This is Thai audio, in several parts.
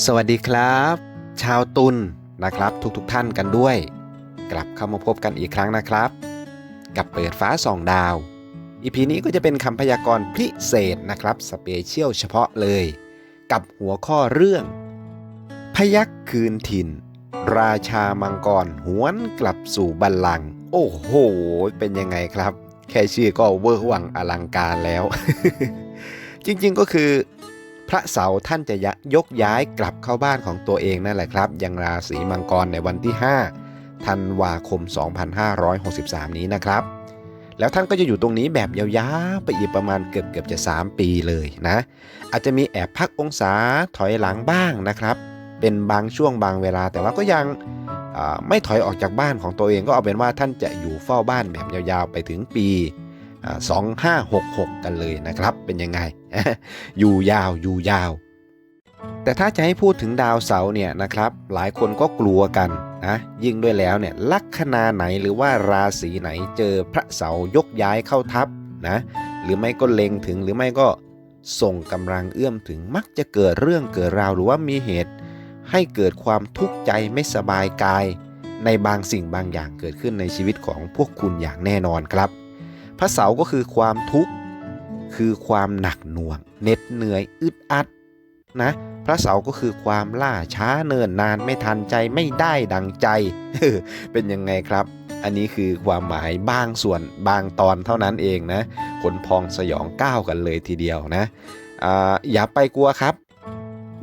สวัสดีครับ ชาวตุลนะครับทุกๆทท่านกันด้วย กลับเข้ามาพบกันอีกครั้งนะครับ กับเปิดฟ้าสองดาวอีพีนี้ก็จะเป็นคำพยากรณ์พิเศษนะครับสเปเชียลเฉพาะเลย กับหัวข้อเรื่อง พยักคืนถิ่น ราชามังกรหวนกลับสู่บัลลังก์โอ้โห เป็นยังไงครับ แค่ชื่อก็เวอร์วังอลังการแล้ว จริงๆก็คือ ระเสาร์ท่านจะยกย้ายกลับเข้าบ้านของตัวเองนั่นแหละครับ ยังราศีมังกรในวันที่ 5 ธันวาคม 2563 นี้นะครับ แล้วท่านก็จะอยู่ตรงนี้แบบยาวๆไปอีกประมาณเกือบเกือบจะ 3 ปีเลยนะ อาจจะมีแอบพักองศาถอยหลังบ้างนะครับ เป็นบางช่วงบางเวลาแต่ว่าก็ยังไม่ถอยออกจากบ้านของตัวเองก็เอาเป็นว่าท่านจะอยู่เฝ้าบ้านแบบยาวๆไปถึงปี องห้าหกหกกันเลยนะครับ เป็นยังไง อยู่ยาวอยู่ยาว แต่ถ้าจะให้พูดถึงดาวเสาร์เนี่ยนะครับ หลายคนก็กลัวกันนะยิ่งด้วยแล้วเนี่ยลัคนาไหนหรือว่าราศีไหนเจอพระเสาร์ยกย้ายเข้าทับนะหรือไม่ก็เล็งถึงหรือไม่ก็ส่งกำลังเอื้อมถึงมักจะเกิดเรื่องเกิดราวหรือว่ามีเหตุ ให้เกิดความทุกข์ใจไม่สบายกาย ในบางสิ่งบางอย่างเกิดขึ้นในชีวิตของพวกคุณอย่างแน่นอนครับ พระเสาก็คือความทุกข์ คือความหนักหน่วงเหน็ดเหนื่อยอึดอัดนะพระเสาก็คือความล่าช้าเนิ่นนานไม่ทันใจไม่ได้ดังใจ เป็นยังไงครับ อันนี้คือความหมายบางส่วนบางตอนเท่านั้นเองนะขนพองสยองก้าวกันเลยทีเดียวนะออย่าไปกลัวครับ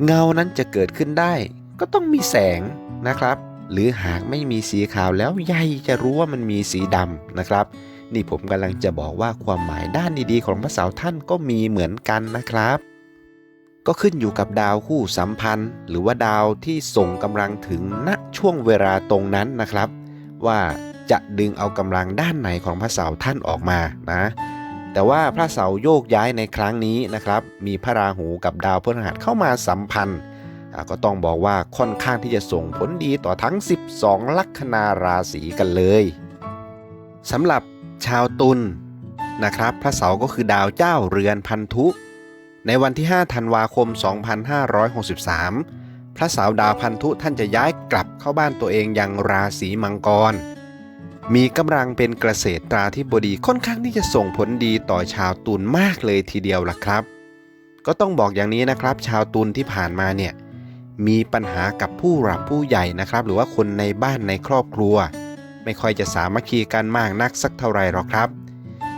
เงานั้นจะเกิดขึ้นได้ ก็ต้องมีแสงนะครับ หรือหากไม่มีสีขาวแล้วใยจะรู้ว่ามันมีสีดำนะครับ นี่ผมกำลังจะบอกว่าความหมายด้านดีๆ ของพระเสาร์ท่านก็มีเหมือนกันนะครับ ก็ขึ้นอยู่กับดาวคู่สัมพันธ์ หรือว่าดาวที่ส่งกำลังถึงณช่วงเวลาตรงนั้นนะครับ ว่าจะดึงเอากำลังด้านไหนของพระเสาร์ท่านออกมานะ แต่ว่าพระเสาร์โยกย้ายในครั้งนี้นะครับ มีพระราหูกับดาวพฤหัสเข้ามาสัมพันธ์ก็ต้องบอกว่าค่อนข้างที่จะส่งผลดีต่อทั้ง 12 ลัคนาราศีกันเลยสำหรับ ชาวตุลนะครับ พระเสาร์ก็คือดาวเจ้าเรือนพันธุ ในวันที่ 5 ธันวาคม 2563 พระเสาร์ดาวพันธุท่านจะย้ายกลับเข้าบ้านตัวเองยังราศีมังกร มีกำลังเป็นเกษตราธิบดีค่อนข้างที่จะส่งผลดีต่อชาวตุลมากเลยทีเดียวล่ะครับ ก็ต้องบอกอย่างนี้นะครับ ชาวตุลที่ผ่านมาเนี่ยมีปัญหากับผู้หลักผู้ใหญ่นะครับ หรือว่าคนในบ้านในครอบครัว ไม่ค่อยจะสามัคคีกันมากนักสักเท่าไหร่หรอกครับ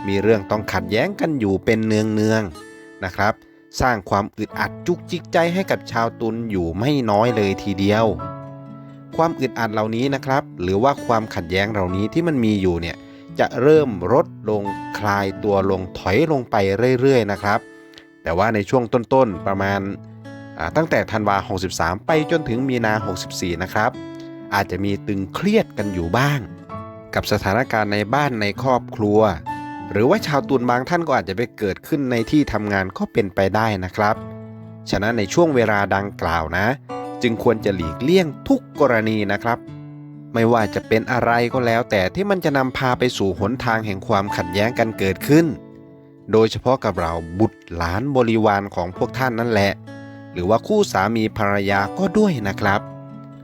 มีเรื่องต้องขัดแย้งกันอยู่เป็นเนืองเนืองๆนะครับ สร้างความอึดอัดจุกจิกใจให้กับชาวตุลอยู่ไม่น้อยเลยทีเดียว ความอึดอัดเหล่านี้นะครับ หรือว่าความขัดแย้งเหล่านี้ที่มันมีอยู่เนี่ยจะเริ่มลดลงคลายตัวลงถอยลงไปเรื่อยๆนะครับ แต่ว่าในช่วงต้นๆประมาณตั้งแต่ธันวา 63 ไปจนถึงมีนา 64 นะครับ อาจจะมีตึงเครียดกันอยู่บ้าง กับสถานการณ์ในบ้านในครอบครัว หรือว่าชาวตุลบางท่านก็อาจจะไปเกิดขึ้นในที่ทำงานก็เป็นไปได้นะครับ ฉะนั้นในช่วงเวลาดังกล่าวนะ จึงควรจะหลีกเลี่ยงทุกกรณีนะครับ ไม่ว่าจะเป็นอะไรก็แล้ว แต่ที่มันจะนำพาไปสู่หนทางแห่งความขัดแย้งกันเกิดขึ้น โดยเฉพาะกับเราบุตรหลานบริวารของพวกท่านนั่นแหละ หรือว่าคู่สามีภรรยาก็ด้วยนะครับ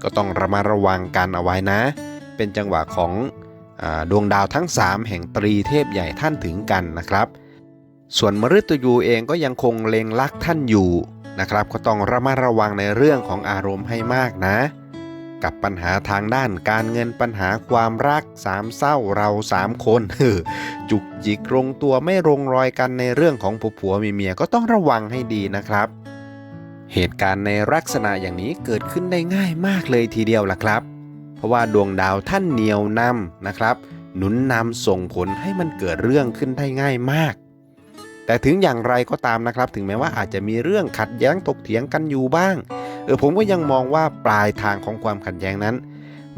ก็ต้องระมัดระวังกันเอาไว้นะ เป็นจังหวะของ ดวงดาวทั้ง 3 แห่งตรีเทพใหญ่ท่านถึงกันนะครับ ส่วนมฤตยูเองก็ยังคงเลงลักท่านอยู่นะครับ ก็ต้องระมัดระวังในเรื่องของอารมณ์ให้มากนะ กับปัญหาทางด้านการเงินปัญหาความรักสามเศร้าเราสามคนจุกจิกลงตัวไม่ลงรอยกันในเรื่องของผัวผัวมีเมียก็ต้องระวังให้ดีนะครับ เหตุการณ์ในลักษณะอย่างนี้เกิดขึ้นได้ง่ายมากเลยทีเดียวล่ะครับ เพราะว่าดวงดาวท่านเหนียวนำนะครับ หนุนนำส่งผลให้มันเกิดเรื่องขึ้นได้ง่ายมาก แต่ถึงอย่างไรก็ตามนะครับ ถึงแม้ว่าอาจจะมีเรื่องขัดแย้งถกเถียงกันอยู่บ้าง เออผมก็ยังมองว่าปลายทางของความขัดแย้งนั้น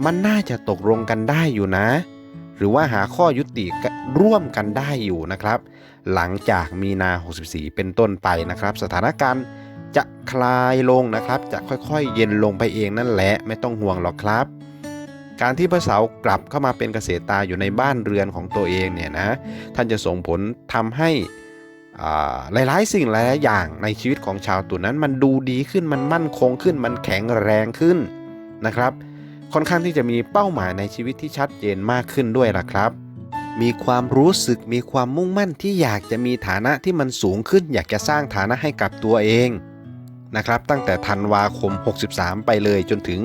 มันน่าจะตกลงกันได้อยู่นะ หรือว่าหาข้อยุติร่วมกันได้อยู่นะครับ หลังจากมีนา 64 เป็นต้นไปนะครับ สถานการณ์จะคลายลงนะครับ จะค่อยๆ เย็นลงไปเองนั่นแหละ ไม่ต้องห่วงหรอกครับ การที่พระเสากลับเข้ามาเป็นเกษตราอยู่ในบ้านเรือนของตัวเองเนี่ยนะท่านจะส่งผลทำให้หลายๆ สิ่งหลายๆอย่างในชีวิตของชาวตุลนั้น มันดูดีขึ้นมันมั่นคงขึ้น มันแข็งแรงขึ้นนะครับ ค่อนข้างที่จะมีเป้าหมายในชีวิตที่ชัดเจนมากขึ้นด้วยล่ะครับ มีความรู้สึกมีความมุ่งมั่นที่อยากจะมีฐานะที่มันสูงขึ้น อยากจะสร้างฐานะให้กับตัวเองนะครับ ตั้งแต่ธันวาคม 63 ไปเลยจนถึง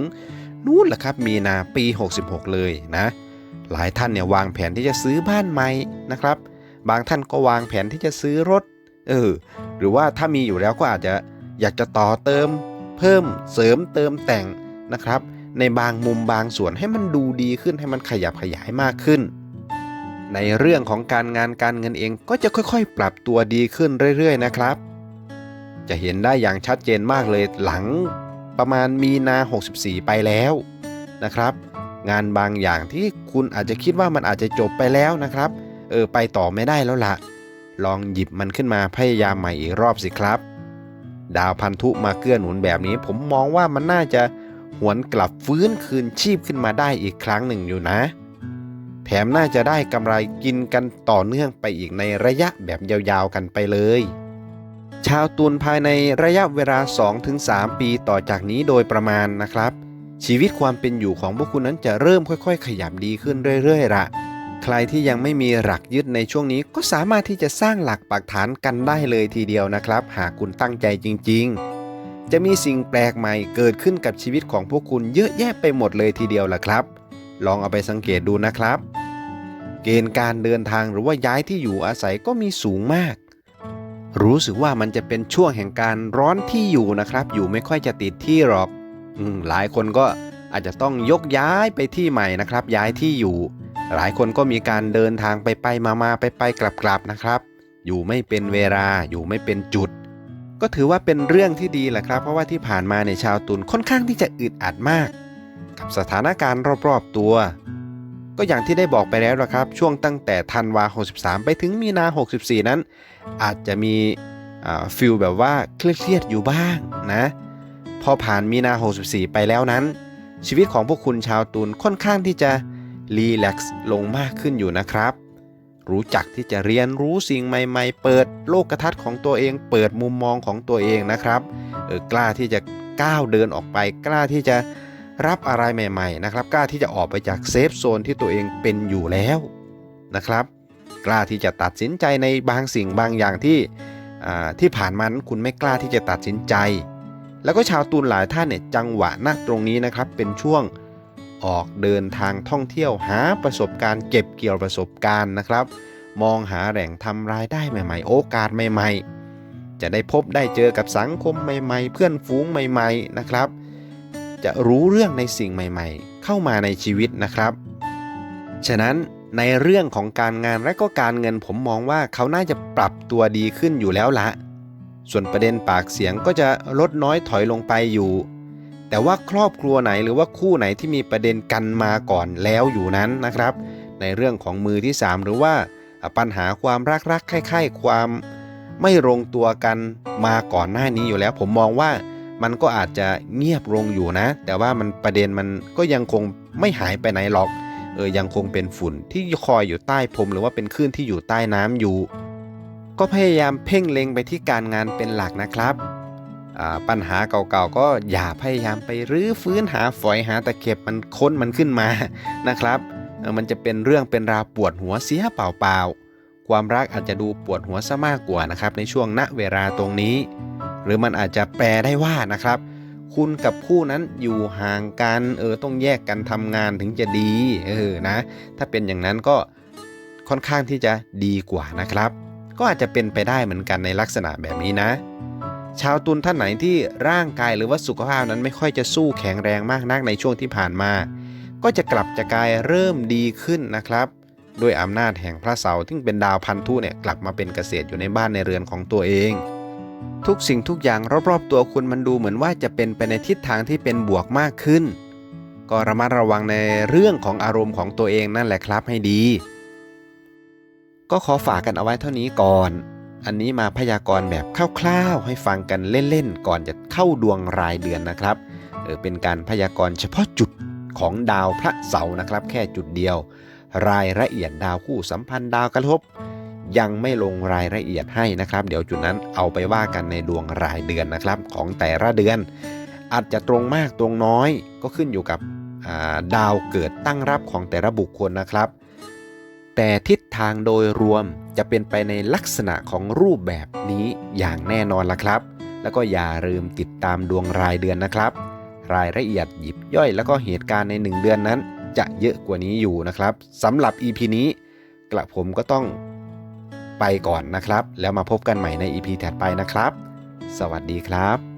นู่นแหละครับ มีนาปี 66 เลยนะ หลายท่านเนี่ยวางแผนที่จะซื้อบ้านใหม่นะครับ บางท่านก็วางแผนที่จะซื้อรถ เออ หรือว่าถ้ามีอยู่แล้วก็อาจจะอยากจะต่อเติม เพิ่มเสริมเติมแต่งนะครับ ในบางมุมบางส่วนให้มันดูดีขึ้นให้มันขยับขยายมากขึ้น ในเรื่องของการงานการเงินเองก็จะค่อยๆ ปรับตัวดีขึ้นเรื่อย ๆ นะครับ จะเห็นได้อย่างชัดเจนมากเลยหลัง ประมาณมีนา 64 ไปแล้วนะครับ งานบางอย่างที่คุณอาจจะคิดว่ามันอาจจะจบไปแล้วนะครับ เออไปต่อไม่ได้แล้วละลองหยิบมันขึ้นมาพยายามใหม่อีกรอบสิครับ ดาวพันธุมาเกื้อหนุนแบบนี้ ผมมองว่ามันน่าจะหวนกลับฟื้นคืนชีพขึ้นมาได้อีกครั้งหนึ่งอยู่นะ แถมน่าจะได้กำไรกินกันต่อเนื่องไปอีกในระยะแบบยาวๆกันไปเลย ชาวตุลภายในระยะเวลา 2-3 ปีต่อจากนี้โดยประมาณนะครับ ชีวิตความเป็นอยู่ของพวกคุณนั้นจะเริ่มค่อยๆ ขยับดีขึ้นเรื่อยๆละใครที่ยังไม่มีหลักยึดในช่วงนี้ก็สามารถที่จะสร้างหลักปักฐานกันได้เลยทีเดียวนะครับ หากคุณตั้งใจจริง ๆ จะมีสิ่งแปลกใหม่เกิดขึ้นกับชีวิตของพวกคุณเยอะแยะไปหมดเลยทีเดียวล่ะครับ ลองเอาไปสังเกตดูนะครับ เกณฑ์การเดินทางหรือว่าย้ายที่อยู่อาศัยก็มีสูงมาก รู้สึกว่ามันจะเป็นช่วงแห่งการร้อนที่อยู่นะครับ อยู่ไม่ค่อยจะติดที่หรอกอหลายคนก็อาจจะต้องยกย้ายไปที่ใหม่นะครับ ย้ายที่อยู่ หลายคนก็มีการเดินทางไปไปมามาไปไปกลับกลับนะครับ อยู่ไม่เป็นเวลาอยู่ไม่เป็นจุด ก็ถือว่าเป็นเรื่องที่ดีแหละครับ เพราะว่าที่ผ่านมาในชาวตุลค่อนข้างที่จะอึดอัดมาก กับสถานการณ์รอบๆตัว ก็อย่างที่ได้บอกไปแล้วนะครับ ช่วงตั้งแต่ธันวา 63 ไปถึงมีนา 64 นั้น อาจจะมีฟิลแบบว่าเครียดๆอยู่บ้างนะ พอผ่านมีนา 64 ไปแล้วนั้น ชีวิตของพวกคุณชาวตุลค่อนข้างที่จะรีแลกซ์ลงมากขึ้นอยู่นะครับ รู้จักที่จะเรียนรู้สิ่งใหม่ ๆ เปิดโลกทัศน์ของตัวเอง เปิดมุมมองของตัวเองนะครับ เออกล้าที่จะก้าวเดินออกไป กล้าที่จะ รับอะไรใหม่ๆนะครับ กล้าที่จะออกไปจากเซฟโซนที่ตัวเองเป็นอยู่แล้วนะครับ กล้าที่จะตัดสินใจในบางสิ่งบางอย่างที่ที่ผ่านมานั้นคุณไม่กล้าที่จะตัดสินใจ แล้วก็ชาวตูนหลายท่านเนี่ยจังหวะณตรงนี้นะครับ เป็นช่วงออกเดินทางท่องเที่ยวหาประสบการณ์ เก็บเกี่ยวประสบการณ์นะครับ มองหาแหล่งทำรายได้ใหม่ ๆ โอกาสใหม่ ๆ จะได้พบได้เจอกับสังคมใหม่ ๆ เพื่อนฝูงใหม่ ๆ นะครับ จะรู้เรื่องในสิ่งใหม่ๆ เข้ามาในชีวิตนะครับ ฉะนั้นในเรื่องของการงานและก็การเงินผมมองว่าเขาน่าจะปรับตัวดีขึ้นอยู่แล้วละ ส่วนประเด็นปากเสียงก็จะลดน้อยถอยลงไปอยู่ แต่ว่าครอบครัวไหนหรือว่าคู่ไหนที่มีประเด็นกันมาก่อนแล้วอยู่นั้นนะครับ ในเรื่องของมือที่ 3 หรือว่าปัญหาความรักรักใคร่ๆความไม่ลงตัวกันมาก่อนหน้านี้อยู่แล้ว ผมมองว่า มันก็อาจจะเงียบลงอยู่นะ แต่ว่ามันประเด็นมันก็ยังคงไม่หายไปไหนหรอกเออยังคงเป็นฝุ่นที่คอยอยู่ใต้พรมหรือว่าเป็นคลื่นที่อยู่ใต้น้ำอยู่ ก็พยายามเพ่งเล็งไปที่การงานเป็นหลักนะครับปัญหาเก่าๆก็อย่าพยายามไปรื้อฟื้นหาฝอยหาตะเข็บมันค้นมันขึ้นมานะครับมันจะเป็นเรื่องเป็นราวปวดหัวเสียเปล่าๆความรักอาจจะดูปวดหัวซะมากกว่านะครับในช่วงณเวลาตรงนี้ หรือมันอาจจะแปลได้ว่านะครับ คุณกับคู่นั้นอยู่ห่างกันเออต้องแยกกันทำงานถึงจะดีเออนะถ้าเป็นอย่างนั้นก็ค่อนข้างที่จะดีกว่านะครับ ก็อาจจะเป็นไปได้เหมือนกันในลักษณะแบบนี้นะ ชาวตุลท่านไหนที่ร่างกายหรือว่าสุขภาพนั้นไม่ค่อยจะสู้แข็งแรงมากนักในช่วงที่ผ่านมา ก็จะกลับจะกลายเริ่มดีขึ้นนะครับด้วยอำนาจแห่งพระเสาร์ที่เป็นดาวพันธุเนี่ยกลับมาเป็นเกษตรอยู่ในบ้านในเรือนของตัวเอง ทุกสิ่งทุกอย่างรอบๆตัวคุณมันดูเหมือนว่าจะเป็นไปในทิศทางที่เป็นบวกมากขึ้น ก็ระมัดระวังในเรื่องของอารมณ์ของตัวเองนั่นแหละครับให้ดี ก็ขอฝากกันเอาไว้เท่านี้ก่อน อันนี้มาพยากรณ์แบบคร่าวๆ ให้ฟังกันเล่นๆ ก่อนจะเข้าดวงรายเดือนนะครับเออเป็นการพยากรณ์เฉพาะจุดของดาวพระเสาร์นะครับ แค่จุดเดียว รายละเอียดดาวคู่สัมพันธ์ดาวกระทบ ยังไม่ลงรายละเอียดให้นะครับ เดี๋ยวจุดนั้นเอาไปว่ากันในดวงรายเดือนนะครับ ของแต่ละเดือน อาจจะตรงมากตรงน้อยก็ขึ้นอยู่กับาดาวเกิดตั้งรับของแต่ละบุคคลนะครับ แต่ทิศทางโดยรวมจะเป็นไปในลักษณะของรูปแบบนี้อย่างแน่นอนละครับ แล้วก็อย่าลืมติดตามดวงรายเดือนนะครับ รายละเอียดหยิบย่อยแล้วก็เหตุการณ์ใน 1 เดือนนั้น จะเยอะกว่านี้อยู่นะครับสำหรับ EP นี้กระผมก็ต้อง ไปก่อนนะครับ แล้วมาพบกันใหม่ใน EP ถัดไปนะครับ สวัสดีครับ